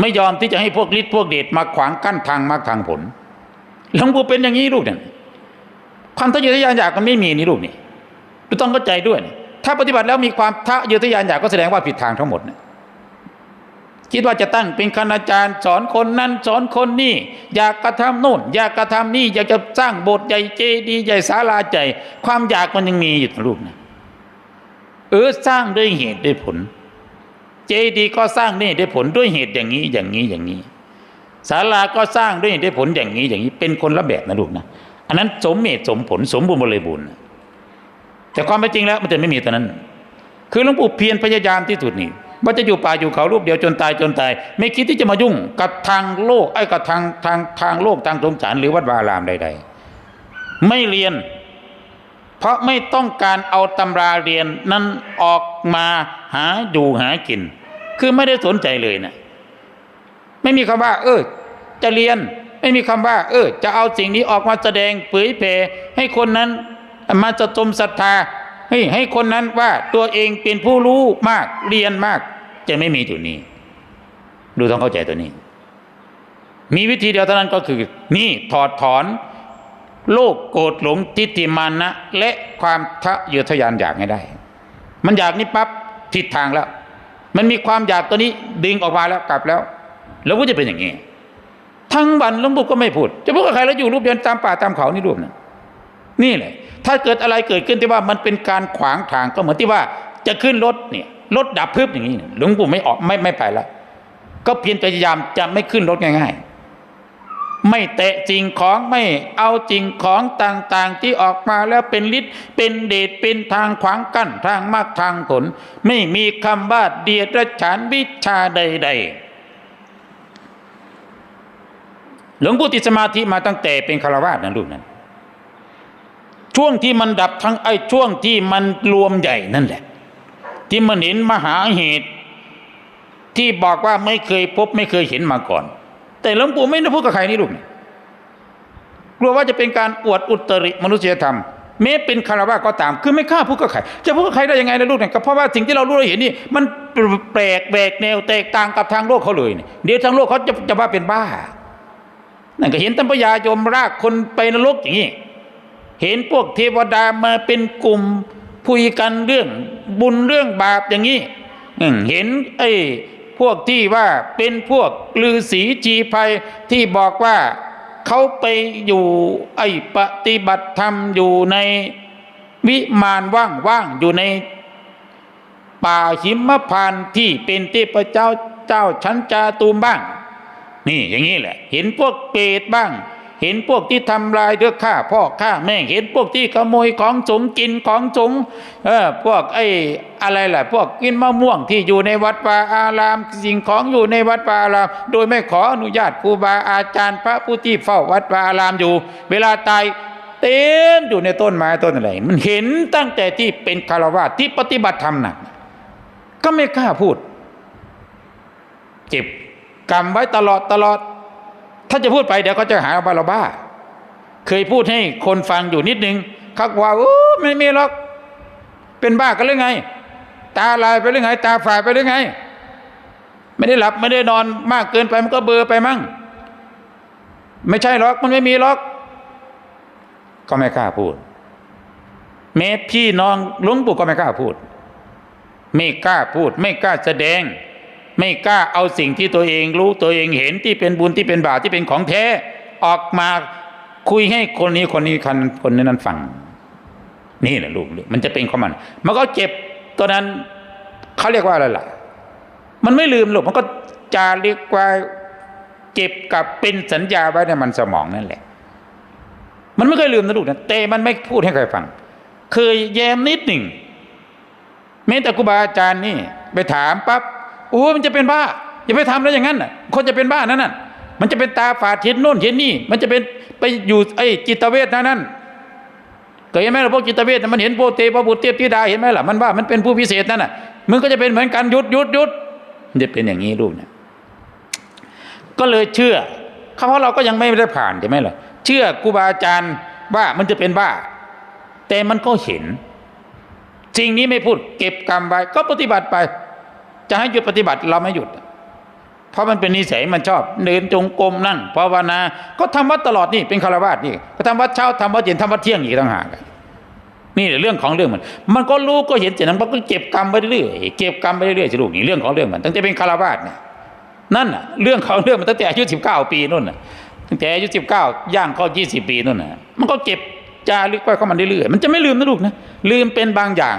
ไม่ยอมที่จะให้พวกฤทธิ์พวกเดชมาขวางกั้นทางมรรคทางผลหลวงปู่เป็นอย่างนี้ลูกเนี่ยความทะเยอทะยานอยากมันไม่มีนี่ลูกนี่เราต้องเข้าใจด้วย ถ้าปฏิบัติแล้วมีความทะเยอทะยานอยากก็แสดงว่าผิดทางทั้งหมดนะคิดว่าจะตั้งเป็นคณาจารย์สอนคนนั้นสอนคนนี่อยากกระทำโน่น อยากกระทำนี่อยากจะสร้างโบสถ์ใหญ่เจดีย์ใหญ่ศาลาใหญ่ความอยากมันยังมีอยู่นะลูกนะเออสร้างด้วยเหตุด้วยผล เจดีย์ก็สร้างนี่ด้วยผลด้วยเหตุอย่างนี้อย่างนี้อย่างนี้ศาลาก็สร้างด้วยเหตุด้ผลอย่างนี้อย่างนี้ เป็นคนละแบบนะลูกนะอันนั้นสมเหตุสมผลสมบูรณ์บริบูรณ์แต่ความเป็นจริงแล้วมันจะไม่มีตอนนั้น คือหลวงปู่เพียรพยายามที่สุดนี่ว่าจะอยู่ป่าอยู่เขารูปเดียวจนตายจนตาย ไม่คิดที่จะมายุ่งกับทางโลกไอ้กับทางทางทางโลกทางสงสารหรือวัดวาอารามใด ๆ ไม่เรียน เพราะไม่ต้องการเอาตำราเรียนนั้นออกมาหาอยู่หากิน คือไม่ได้สนใจเลยนะไม่มีคำว่า เออ จะเรียน ไม่มีคำว่า เออ จะเอาสิ่งนี้ออกมาแสดงเผยแผ่ให้คนนั้นมาจะจมศรัทธาให้ให้คนนั้นว่าตัวเองเป็นผู้รู้มากเรียนมาก จะไม่มีจุดนี้ ดูต้องเข้าใจตัวนี้ มีวิธีเดียวเท่านั้นก็คือ นี่ถอดถอนโลกโกรธหลงทิฏฐิมานะ และความทะเยอทะยานอยากให้ได้ มันอยากนี่ปั๊บทิศทางแล้ว มันมีความอยากตัวนี้ดึงออกมาแล้วกลับแล้วแล้วก็จะเป็นอย่างนี้ทั้งวันหลวงปู่ก็ไม่พูด จะพูดกับใครแล้วอยู่รูปเดียวตามป่าตามเขานี่รูปนะนี่แหละ ถ้าเกิดอะไรเกิดขึ้นที่ว่ามันเป็นการขวางทางก็เหมือนที่ว่าจะขึ้นรถเนี่ยรถดับพึบอย่างนี้หลวงปู่ไม่ออกไม่ไม่ไปแล้วก็เพียรพยายามจะไม่ขึ้นรถง่าย ๆ ไม่เตะสิ่งของไม่เอาสิ่งของต่างๆ ที่ออกมาแล้วเป็นฤทธิ์เป็นเดชเป็นทางขวางกั้นทางมากทางผล ไม่มีคำว่าเดียดฉานวิชาใด ๆ หลวงปู่ติสมาธิมาตั้งแต่เป็นคารวาสนะลูกนั้น ช่วงที่มันดับทั้งไอ้ช่วงที่มันรวมใหญ่นั่นแหละ ที่มันเห็นมหาเหตุ ที่บอกว่าไม่เคยพบไม่เคยเห็นมาก่อน แต่หลวงปู่ไม่ได้พูดกับใครนี่ลูกกลัวว่าจะเป็นการอวดอุตริมนุษยธรรมแม้เป็นคารวะก็ตาม คือไม่กล้าพูดกับใครจะพูดกับใครได้ยังไงนะลูกเนี่ยก็เพราะว่าสิ่งที่เรารู้เราเห็นนี่ มันแปลกแบกแนวแตกต่างกับทางโลกเขาเลยเนี่ยเดี๋ยวทางโลกเขาจะจะว่าเป็นบ้า นั่นก็เห็นตัมปยายมรากคนไปนรกอย่างนี้เห็นพวกเทวดามาเป็นกลุ่มคุยกันเรื่องบุญเรื่องบาปอย่างนี้เห็นไอ้ พวกที่ว่าเป็นพวกฤาษีจีภัยที่บอกว่าเขาไปอยู่ไอ้ปฏิบัติธรรมอยู่ในวิมานว่างๆอยู่ในป่าหิมพานที่เป็นเทพเจ้าเจ้าชั้นจาตูมบ้าง นี่อย่างนี้แหละ เห็นพวกเปรตบ้าง เห็นพวกที่ทำลายเรื่องฆ่าพ่อฆ่าแม่เห็นพวกที่ขโมยของสงฆ์กินของสงฆ์เออพวกไอ้อะไรล่ะ พวกกินมะม่วงที่อยู่ในวัดวาอาราม สิ่งของอยู่ในวัดวาอาราม โดยไม่ขออนุญาตครูบาอาจารย์ พระผู้ที่เฝ้าวัดวาอารามอยู่ เวลาตายเต็มอยู่ในต้นไม้ต้นอะไร มันเห็นตั้งแต่ที่เป็นคารวะที่ปฏิบัติธรรมหนักก็ไม่กล้าพูดเก็บกรรมไว้ตลอดตลอด ถ้าจะพูดไปเดี๋ยวเขาจะหาว่าเราบ้า เคยพูดให้คนฟังอยู่นิดนึงเขาว่าโอ้ไม่มีหรอก เป็นบ้ากันหรือไง ตาลายไปหรือไง ตาฝาดไปหรือไง ไม่ได้หลับไม่ได้นอนมากเกินไปมันก็เบลอไปมั่ง ไม่ใช่หรอกมันไม่มีหรอก ก็ไม่กล้าพูดแม้พี่น้องลวงปู่ก็ไม่กล้าพูด ไม่กล้าพูด ไม่กล้าแสดง ไม่กล้าเอาสิ่งที่ตัวเองรู้ตัวเองเห็นที่เป็นบุญที่เป็นบาปที่เป็นของแท้ออกมาคุยให้คนนี้คนนี้คนคนนั้นฟัง นี่แหละลูกมันจะเป็นของมัน มันก็เจ็บตอนนั้นเขาเรียกว่าอะไรล่ะ มันไม่ลืมหรอกมันก็จาเรียกว่าเก็บกับเป็นสัญญาไว้ในมันสมองนั่นแหละ มันไม่เคยลืมนะลูกนะแต่มันไม่พูดให้ใครฟัง เคยแย้มนิดหนึ่งแม้แต่ครูบาอาจารย์นี่ ไปถามปั๊บ โอ้มันจะเป็นบ้าอย่าไปทำแล้วอย่างนั้นน่ะคนจะเป็นบ้านั่นน่ะมันจะเป็นตาฝาดเห็นโน่นเห็นนี่ มันจะเป็นไปอยู่ไอ้จิตเวทนั่นนั่นเคยเห็นไหมล่ะพวกจิตเวทมันเห็นพวกเทพบุตรเทพธิดาเห็นไหมล่ะมันว่ามันเป็นผู้พิเศษนั่นน่ะมึงก็จะเป็นเหมือนกันยุดยุดยุดมันจะเป็นอย่างนี้ลูกเนี่ยก็เลยเชื่อเขาเพราะเราก็ยังไม่ได้ผ่านใช่ไหมล่ะเชื่อครูบาอาจารย์ว่ามันจะเป็นบ้า แต่มันก็เห็นสิ่งนี้ไม่พูดเก็บกรรมไว้ก็ปฏิบัติไป จะให้หยุดปฏิบัติเราไม่หยุด เพราะมันเป็นนิสัยมันชอบเดินจงกรมนั่งภาวนา ก็ทำวัดตลอดนี่เป็นคารวาสนี่ ก็ทำวัดเช้าทำวัดเย็นทำวัดเที่ยงอีกต่างหากนี่เรื่องของเรื่องมัน มันก็รู้ก็เห็นเสร็จนั้นมันก็เก็บกรรมไปเรื่อยเก็บกรรมไปเรื่อยสิลูกนี่เรื่องของเรื่องมัน ตั้งแต่เป็นคารวาสเนี่ยนั่นน่ะเรื่องของเรื่องมันตั้งแต่อายุสิบเก้าปีนู่นน่ะตั้งแต่อายุสิบเก้าย่างเข้ายี่สิบปีนู่นน่ะมันก็เก็บจารึกไว้เข้ามันเรื่อยๆมันจะไม่ลืมนะลูกนะลืมเป็นบางอย่าง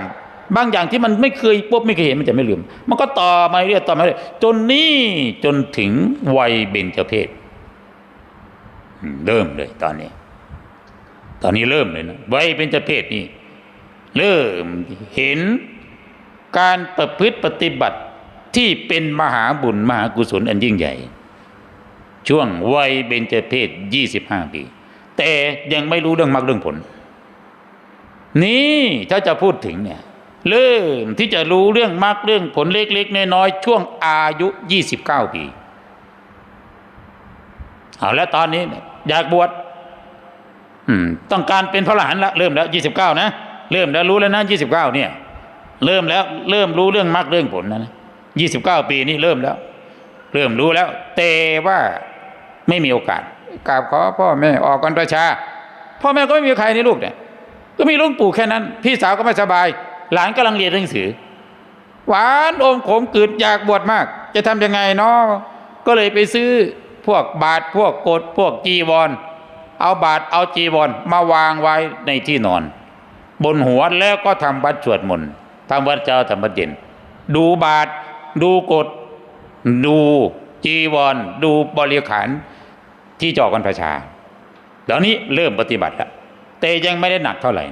บางอย่างที่มันไม่เคยพบไม่เคยเห็นมันจะไม่ลืม มันก็ต่อมาเรื่อยต่อมาเรื่อยจนนี่จนถึงวัยเบญจเพศเริ่มเลยตอนนี้ ตอนนี้เริ่มเลยนะวัยเบญจเพศนี่เริ่มเห็นการประพฤติปฏิบัติที่เป็นมหาบุญมหากุศลอันยิ่งใหญ่ ช่วงวัยเบญจเพศยี่สิบห้าปี แต่ยังไม่รู้เรื่องมรรคเรื่องผล นี่ถ้าจะพูดถึงเนี่ย เริ่มที่จะรู้เรื่องมรรคเรื่องผลเล็กๆน้อยๆช่วงอายุ 29 ปีเอาแล้วตอนนี้อยากบวชต้องการเป็นพระอรหันต์ละเริ่มแล้ว 29 นะ เริ่มแล้วรู้แล้วนะ29 เนี่ย เริ่มแล้วเริ่มรู้เรื่องมรรคเรื่องผลนะนะ29ปีนี่เริ่มแล้ว เริ่มรู้แล้ว แต่ว่าไม่มีโอกาสกราบขอพ่อแม่ออกกันประชา พ่อแม่ก็ไม่มีใครในลูกเนี่ยก็มีลุงปู่แค่นั้น พี่สาวก็ไม่สบาย หลานกำลังเรียนหนังสือ หวานอมขมกืดอยากบวชมาก จะทำยังไงเนาะก็เลยไปซื้อพวกบาทพวกโกดพวกจีวร เอาบาทเอาจีวรมาวางไว้ในที่นอน บนหัวแล้วก็ทำวัดสวดมนต์ทำวัดเจ้าทำวัดเย็น ดูบาทดูกฎดูจีวร ดูบริขารที่จอกันประชาเดี๋ยวนี้เริ่มปฏิบัติแล้วแต่ยังไม่ได้หนักเท่าไหร่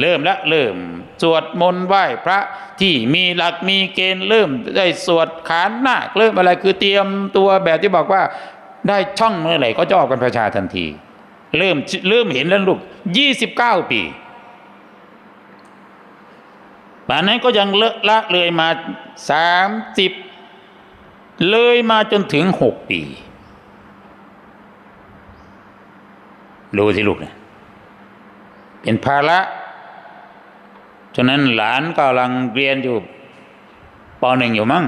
เริ่มแล้วเริ่ม สวดมนต์ไหว้พระที่มีหลักมีเกณฑ์เริ่มได้สวดขานหน้าเริ่มอะไรคือเตรียมตัวแบบที่บอกว่าได้ช่องเมื่อไหร่ก็จะออกกันประชาทันที เริ่มเริ่มเห็นแล้วลูกยี่สิบเก้าปีป่านนั้นก็ยังเลอะละเลยมาสามสิบเลยมาจนถึงหกปีดูสิลูกเนี่ยเป็นภาระ ฉะนั้นหลานกำลังเรียนอยู่ปหนึ่งอยู่มั้ง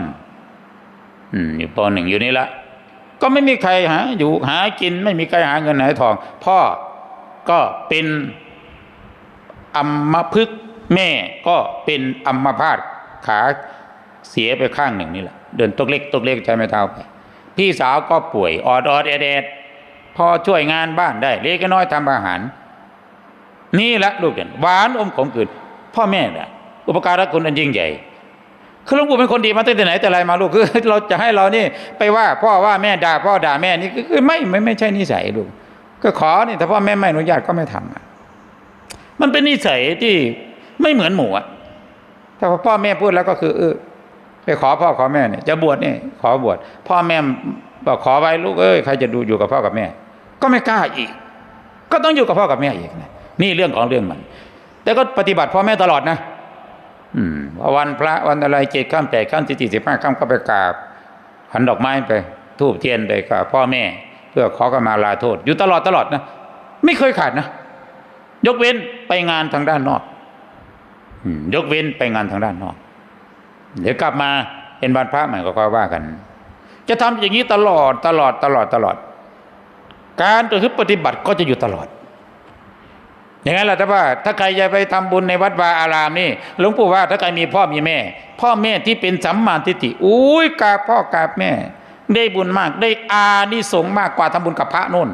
อยู่ปหนึ่งอยู่นี่ละ ก็ไม่มีใครหาอยู่หากิน ไม่มีใครหาเงินหาทอง พ่อก็เป็นอัมพฤกษ์แม่ก็เป็นอัมพาตขาเสียไปข้างหนึ่งนี่แหละ เดินตกเล็กตกเล็กใช้ไม้เท้าไปพี่สาวก็ป่วยออดออดแอดแอดพอช่วยงานบ้านได้ เล็กน้อยทำอาหาร นี่แหละลูกเด่นหวานอมขมกืน พ่อแม่เนี่ยอุปการะคุณอันยิ่งใหญ่คือหลวงปู่เป็นคนดีมาตั้งแต่ไหนแต่ไรมาลูกคือ เราจะให้เรานี่ไปว่าพ่อว่าแม่ด่าพ่อด่าแม่นี่คือไม่ไม่ไม่ใช่นิสัยลูกก็ขอนี่ถ้าพ่อแม่ไม่อนุญาตก็ไม่ทำอะมันเป็นนิสัยที่ไม่เหมือนหมูอะถ้าพ่อแม่พูดแล้วก็คือเออไปขอพ่อขอแม่เนี่ยจะบวชเนี่ยขอบวชพ่อแม่บอกขอไว้ลูกเอ้ยใครจะดูอยู่กับพ่อกับแม่ ก็ไม่กล้าอีก ก็ต้องอยู่กับพ่อกับแม่อีกนะนี่เรื่องของเรื่องมัน แต่ก็ปฏิบัติพ่อแม่ตลอดนะอืมวันพระวันอะไรเจ็ดข้ามแปดข้ามสิบสี่สิบห้าข้ามก็ไปกราบหันดอกไม้ไปทูบเทียนไปกราบพ่อแม่ เพื่อขอขมาลาโทษ อยู่ตลอดตลอดนะไม่เคยขาดนะ ยกเว้นไปงานทางด้านนอกยกเว้นไปงานทางด้านนอก เดี๋ยวกลับมาเป็นวันพระใหม่ก็ค่อยว่ากัน จะทำอย่างนี้ตลอดตลอดตลอดตลอด การประพฤติปฏิบัติก็จะอยู่ตลอด อย่างนั้นแหละถ้าว่าถ้าใครจะไปทำบุญในวัดวาอารามนี่หลวงปู่ว่าถ้าใครมีพ่อมีแม่ พ่อแม่ที่เป็นสัมมาทิฏฐิอุ้ยกราบพ่อกราบแม่ ได้บุญมากได้อานิสงส์มากกว่าทำบุญกับพระโน่น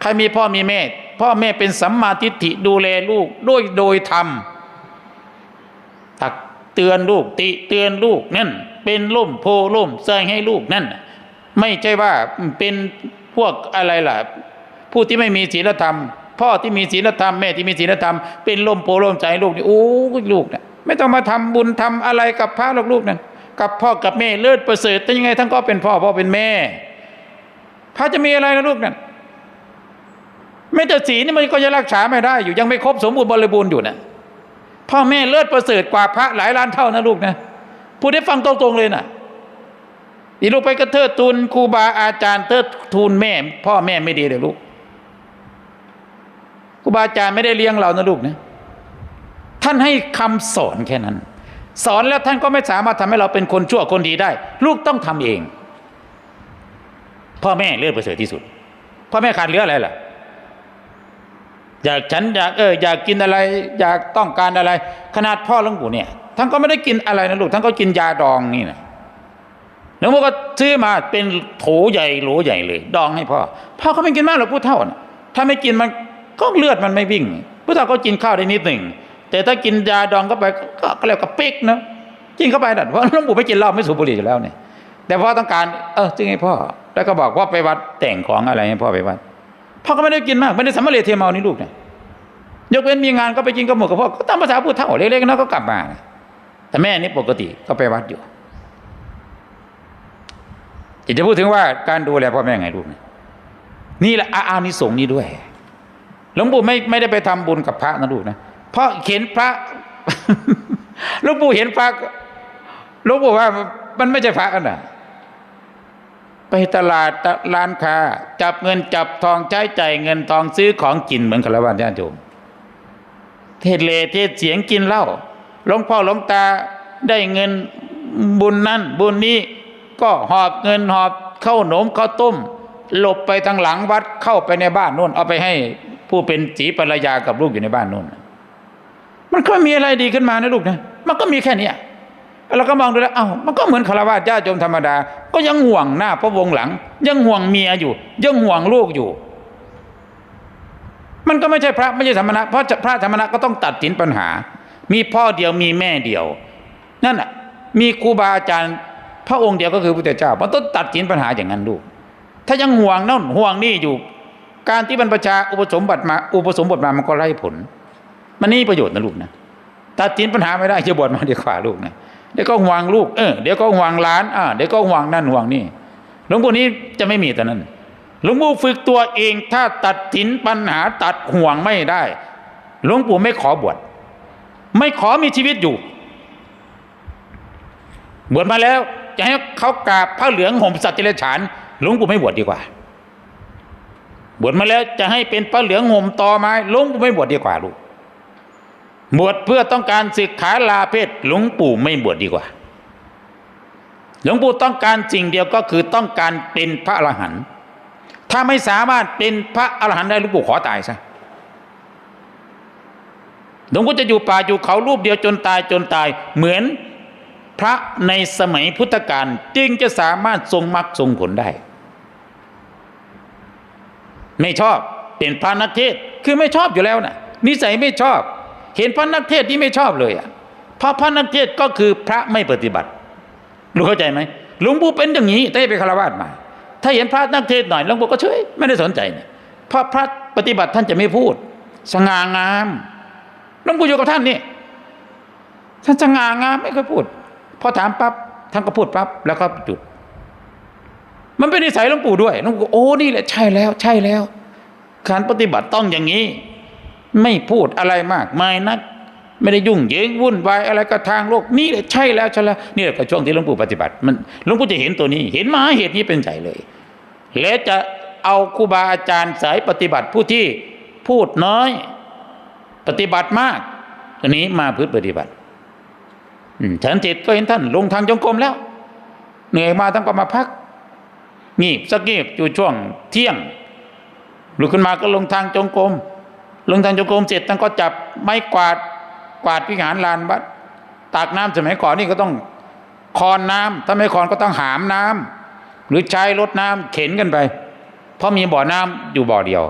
ใครมีพ่อมีแม่ พ่อแม่เป็นสัมมาทิฏฐิดูแลลูกด้วยโดยธรรมตักเตือนลูกติเตือนลูกนั่นเป็นล่มโพล่มใส่ให้ลูกนั่นไม่ใช่ว่าเป็นพวกอะไรล่ะ ผู้ที่ไม่มีศีลธรรม พ่อที่มีศีลธรรมแม่ที่มีศีลธรรมเป็นล่มโพล่มใจลูกนี่โอ้ยลูกเนี่ยไม่ต้องมาทำบุญทำอะไรกับพระหรอกลูกนั่นกับพ่อกับแม่เลิศประเสริฐแต่ยังไงทั้งก็เป็นพ่อพ่อเป็นแม่ พระจะมีอะไรนะลูกนั่นไม่แต่ศีลนี่มันก็จะรักษาไม่ได้อยู่ยังไม่ครบสมบูรณ์บริบูรณ์อยู่นะพ่อแม่เลิศประเสริฐกว่าพระหลายล้านเท่านะลูกนะพูดได้ฟังตรงๆเลยนะอีลูกไปกระเทิดทูลครูบาอาจารย์เทิดทูลแม่ พ่อแม่ไม่ดีเลยลูก รูบาอาจารย์ไม่ได้เลี้ยงเรานะลูกนะท่านให้คำสอนแค่นั้น สอนแล้วท่านก็ไม่สามารถทำให้เราเป็นคนชั่วคนดีได้ ลูกต้องทำเอง พ่อแม่เลือดประเสริฐที่สุด พ่อแม่ขาดเหลืออะไรล่ะ อยากฉันอยากเอออยากกินอะไร อยากต้องการอะไร ขนาดพ่อหลวงปู่เนี่ยท่านก็ไม่ได้กินอะไรนะลูกท่านก็กินยาดองนี่นะหลวงปู่ก็ซื้อมาเป็นโถใหญ่โหลใหญ่เลย ดองให้พ่อพ่อเขาไม่กินมากหรอกผู้เท่านะถ้าไม่กินมัน ก็เลือดมันไม่วิ่งผู้เท่าก็กินข้าวได้นิดหนึ่ง แต่ถ้ากินยาดองเข้าไปก็เรียกกับปิ๊กนะกินเข้าไปนั่นเพราะหลวงปู่ไม่กินเหล้าไม่สูบบุหรี่อยู่แล้วเนี่ยแต่พ่อต้องการ เออจึงให้พ่อ แล้วก็บอกว่าไปวัดแต่งของอะไรให้พ่อไปวัดพ่อก็ไม่ได้กินมากไม่ได้สำเร็จเทเมานี่ลูกเนี่ยยกเว้นมีงานก็ไปกินกับหมดกับพ่อก็ตามภาษาพูดเท่าเล็กๆน้อยก็กลับมา แต่แม่นี่ปกติก็ไปวัดอยู่อยากจะพูดถึงว่าการดูแลพ่อแม่ไงลูกเนี่ยนี่แหละอาอานิสงส์นี้ด้วย ลวงปู่ไม่ไม่ได้ไปทำบุญกับพระนะลูกนะเพราะเห็นพระหลวงปู่เห็นพระหลวงปู่ว่ามันไม่ใช่พระนะไปตลาดร้านค้า จับเงินจับทองใช้ใจายเงินทองซื้อของกินเหมือนคารวะญาติโยมเทศเลเทศเสียงกินเหล้าหลวงพ่อหลวงตาได้เงินบุญนั้นบุญนี้ก็หอบเงินหอบเข้าวหนมข้าวต้ม หลบไปทางหลังวัดเข้าไปในบ้านนู่นเอาไปให้ ผู้เป็นสีภรรยากับลูกอยู่ในบ้านนู่น มันก็ไม่มีอะไรดีขึ้นมานะลูกนะ มันก็มีแค่นี้เราก็มองดูแล้ว เอ้า มันก็เหมือนคารวะญาติโยมธรรมดา ก็ยังห่วงหน้าพระวงหลัง ยังห่วงเมียอยู่ ยังห่วงลูกอยู่ มันก็ไม่ใช่พระไม่ใช่ธรรมณะเพราะพระธรรมณะก็ต้องตัดสินปัญหา มีพ่อเดียวมีแม่เดียว นั่นอะ มีครูบาอาจารย์พระองค์เดียวก็คือพระเจ้ามันต้องตัดสินปัญหาอย่างนั้นลูก ถ้ายังห่วงนั่นห่วงนี่อยู่ การที่บรรพชาอุปสมบทมา อุปสมบทมามันก็ไร้ผล มันนี่ประโยชน์นะลูกนะตัดสินปัญหาไม่ได้จะบวชมาดีกว่าลูกนะเดี๋ยวก็ห่วงลูกเออเดี๋ยวก็ห่วงหลานอ่าเดี๋ยวก็ห่วงนั่นห่วงนี่หลวงปู่นี้จะไม่มีแต่นั้นหลวงปู่ฝึกตัวเองถ้าตัดสินปัญหาตัดห่วงไม่ได้หลวงปู่ไม่ขอบวชไม่ขอมีชีวิตอยู่ บวชมาแล้ว จะให้เขากราบผ้าเหลืองห่มสัตว์ติเลฉานหลวงปู่ไม่บวชดีกว่า บวชมาแล้วจะให้เป็นผ้าเหลืองห่มตอไม้หลวงปู่ไม่บวชดีกว่าลูกบวชเพื่อต้องการศึกขาลาเพศหลวงปู่ไม่บวชดีกว่า หลวงปู่ต้องการสิ่งเดียวก็คือต้องการเป็นพระอรหันต์ถ้าไม่สามารถเป็นพระอรหันต์ได้หลวงปู่ขอตายซะหลวงปู่จะอยู่ป่าอยู่เขารูปเดียวจนตายจนตาย เหมือนพระในสมัยพุทธกาลจึงจะสามารถทรงมรรคทรงผลได้ ไม่ชอบเป็นพระนักเทศคือไม่ชอบอยู่แล้วนะนิสัยไม่ชอบ เห็นพระนักเทศที่ไม่ชอบเลยอะพระพระนักเทศก็คือพระไม่ปฏิบัติรู้เข้าใจไหมหลวงปู่เป็นอย่างนี้แต่เป็นคารวาสมา ถ้าเห็นพระนักเทศหน่อยหลวงปู่ก็เฉยไม่ได้สนใจเนี่ยพราะพระปฏิบัติท่านจะไม่พูด สง่างามหลวงปู่อยู่กับท่านนี่ท่านสง่างามไม่เคยพูดพอถามปั๊บท่านก็พูดปั๊บแล้วก็หยุด มันเป็นนิสัยหลวงปู่ด้วยหลวงปู่โอ้นี่แหละใช่แล้ว ใช่แล้ว การปฏิบัติต้องอย่างนี้ ไม่พูดอะไรมากมายนัก ไม่ได้ยุ่งเหยิงวุ่นวายอะไรกับทางโลกนี่แหละใช่แล้วใช่แล้วนี่แหละก็ช่วงที่หลวงปู่ปฏิบัติมันหลวงปู่จะเห็นตัวนี้ เห็นมาเหตุนี้เป็นใจเลย และจะเอาครูบาอาจารย์สายปฏิบัติผู้ที่พูดน้อย ปฏิบัติมากตัวนี้มาพึ่ปฏิบัติฉันจิตก็เห็นท่านลงทางจงกรมแล้ว เหนื่อยมาท่านก็มาพัก งีบสักงีบอยู่ช่วงเที่ยงลุกขึ้นมาก็ลงทางจงกรมลงทางจงกรมเสร็จท่านก็จับไม้กวาดกวาดวิหารลานวัดตากน้ำสมัยก่อนนี่ก็ต้องคอนน้ำถ้าไม่คอนก็ต้องหามน้ำหรือใช้รถน้ำเข็นกันไป เพราะมีบ่อน้ำอยู่บ่อเดียว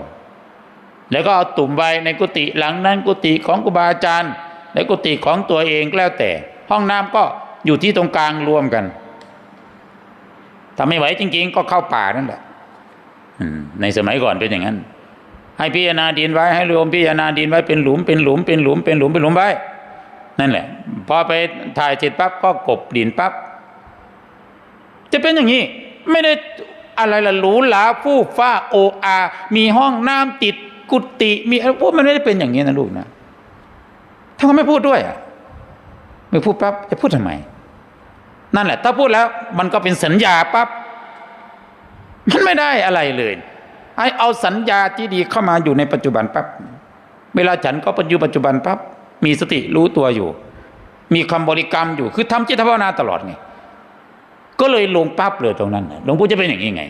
แล้วก็เอาตุ่มไว้ในกุฏิหลังนั้นกุฏิของครูบาอาจารย์ในกุฏิของตัวเองแล้วแต่ ห้องน้ำก็อยู่ที่ตรงกลางรวมกัน ถ้าไม่ไหวจริง ๆ ก็เข้าป่านั่นแหละในสมัยก่อนเป็นอย่างนั้น ให้พิจารณาดินไว้ให้รวมพิจารณาดินไว้เป็นหลุมเป็นหลุมเป็นหลุมเป็นหลุมเป็นหลุมไว้นั่นแหละพอไปถ่ายเสร็จปั๊บก็กบดินปั๊บจะเป็นอย่างนี้ ไม่ได้อะไรละหรูหราฟู่ฟ้าโออา มีห้องน้ำติดกุฏิมีอะไรพวกมันไม่ได้เป็นอย่างนี้นะลูกนะถ้าเขาไม่พูดด้วยอะไม่พูดปั๊บจะพูดทำไม นั่นแหละ ถ้าพูดแล้วมันก็เป็นสัญญาปั๊บมันไม่ได้อะไรเลยให้เอาสัญญาที่ดีเข้ามาอยู่ในปัจจุบันปั๊บเวลาฉันก็ปัจจุปัจจุบันปั๊บมีสติรู้ตัวอยู่ มีคำบริกรรมอยู่คือทำจิตภาวนาตลอดไงก็เลยลงปั๊บเลยตรงนั้นหลวงปู่จะเป็นอย่างนี้ไง